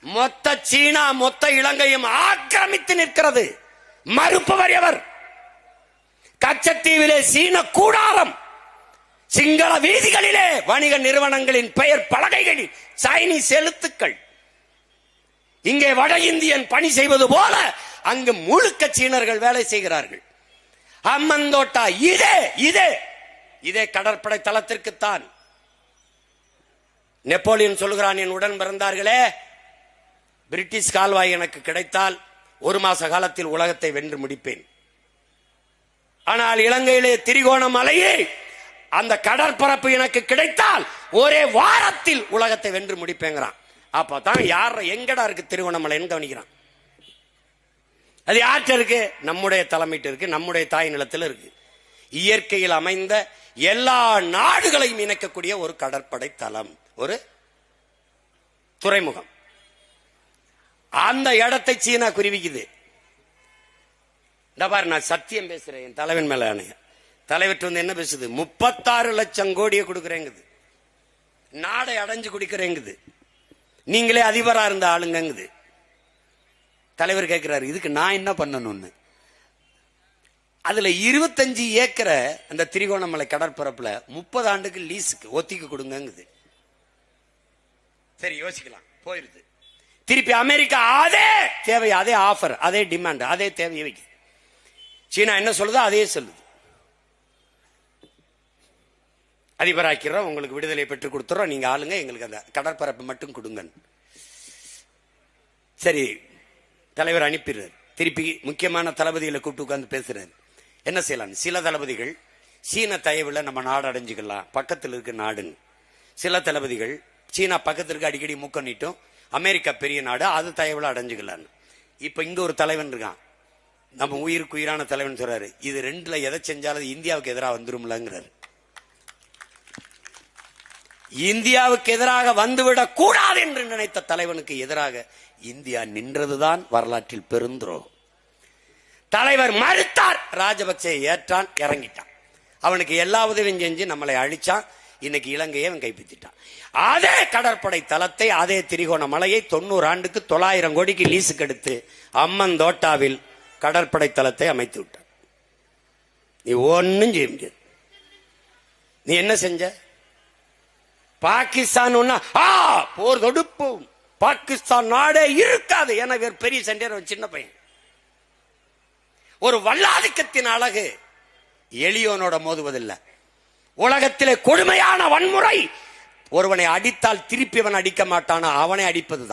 மொத்த சீனா மொத்த இலங்கையும் ஆக்கிரமித்து நிற்கிறது. மறுப்பவர் எவர்? கச்சத்தீவிலே சீன கூடாரம். சிங்கள வீதிகளிலே வணிக நிறுவனங்களின் பெயர் பலகைகளில் சைனீஸ் எழுத்துக்கள். இங்கே வட இந்தியன் பணி செய்வது போல அங்கு முழுக்க சீனர்கள் வேலை செய்கிறார்கள். அம்மந்தோட்டா இதே இதே. இதே கடற்படை தளத்திற்குத்தான். நெப்போலியன் சொல்லுகிறான் என் உடன் பிறந்தார்களே. பிரிட்டிஷ் கால்வாய் எனக்கு கிடைத்தால் ஒரு மாச காலத்தில் உலகத்தை வென்று முடிப்பேன். ஆனால் இலங்கையிலே திரிகோணமலையே அந்த கடற்பரப்பு எனக்கு கிடைத்தால் ஒரே வாரத்தில் உலகத்தை வென்று முடிப்பேங்கிறான். அப்பதான் யார் எங்கடா இருக்கு திருவண்ணாமலைன்னு கவனிக்கிறான். அது யார்கிட்ட இருக்கு? நம்முடைய தலைமைட்டு இருக்கு நம்முடைய தாய் நிலத்தில் இருக்கு. இயற்கையில் அமைந்த எல்லா நாடுகளையும் இணைக்கக்கூடிய ஒரு கடற்படை தளம் ஒரு துறைமுகம். அந்த இடத்தை சீனா குறிவிக்குது. இந்த பாரு நான் சத்தியம் பேசுறேன். என் தலைவன் மேல ஆணைய. வந்து என்ன பேசுது? முப்பத்தாறு லட்சம் கோடியை கொடுக்குறேங்குது. நாடை அடைஞ்சு குடிக்கிறேங்குது. நீங்களே அதிபரா இருந்த ஆளுங்கங்குது. தலைவர் கேட்கிறாரு இதுக்கு நான் என்ன பண்ணணும்னு? அதுல இருபத்தஞ்சு ஏக்கரை அந்த திரிகோணமலை கடற்பரப்புல முப்பது ஆண்டுக்கு லீஸுக்கு ஒத்திக்கு கொடுங்கங்குது. சரி யோசிக்கலாம். போயிருது. திருப்பி அமெரிக்கா அதே தேவை அதே ஆஃபர் அதே டிமாண்ட் அதே தேவையை வைக்க. சீனா என்ன சொல்லுதோ அதே சொல்லுது. அதிபராக்கிறோம் உங்களுக்கு விடுதலை பெற்றுக் கொடுத்துறோம். நீங்க ஆளுங்க எங்களுக்கு அந்த கடற்பரப்பு மட்டும் கொடுங்க சரி தலைவர் அனுப்பிடுறார். திருப்பி முக்கியமான தளபதிகளை கூப்பிட்டு உட்காந்து பேசுறாரு. என்ன செய்யலாம் சில தளபதிகள் சீன தயவுல நம்ம நாடு அடைஞ்சிக்கலாம். பக்கத்தில் இருக்க நாடுன்னு. சில தளபதிகள் சீனா பக்கத்தில் இருக்க அடிக்கடி மூக்க நீட்டும். அமெரிக்கா பெரிய நாடு அது தயவில் அடைஞ்சுக்கலான்னு. இப்போ இங்க ஒரு தலைவன் இருக்கான். நம்ம உயிருக்கு உயிரான தலைவன் சொல்றாரு. இது ரெண்டுல எதை செஞ்சாலும் இந்தியாவுக்கு எதிராக வந்துரும்லங்கிறாரு. இந்தியாவுக்கு எதிராக வந்துவிடக் கூடாது என்று நினைத்த தலைவனுக்கு எதிராக இந்தியா நின்றதுதான் வரலாற்றில் பெருந்துரோகம் தலைவர் மறுத்தார் ராஜபக்சே ஏற்றான் இறங்கிட்டான். அவனுக்கு எல்லா உதவியும் செஞ்சு நம்மளை அழிச்சான். இன்னைக்கு இலங்கையை அவன் கைப்பற்றிட்டான். அதே கடற்படை தளத்தை அதே திரிகோண மலையை தொண்ணூறு ஆண்டுக்கு தொள்ளாயிரம் கோடிக்கு லீஸுக்கு எடுத்து அம்மன் தோட்டாவில் கடற்படை தளத்தை அமைத்து விட்டான். நீ ஒன்னும் செய்ய முடியாது. நீ என்ன செஞ்ச? பாகிஸ்தான் ஒன்னா ஆ போர் தொடுப்போம். பாகிஸ்தான் நாடே இருக்காது. என வேறு பெரிய சண்டையர் ஒரு சின்ன பையன். ஒரு வல்லாதிக்கத்தின் அழகு எளியோனோட மோதுவதில்லை. உலகத்திலே கொடுமையான வன்முறை. ஒருவனை அடித்தால் திருப்பி அவன் அடிக்க மாட்டானா? அவனை அடிப்பதுதான்.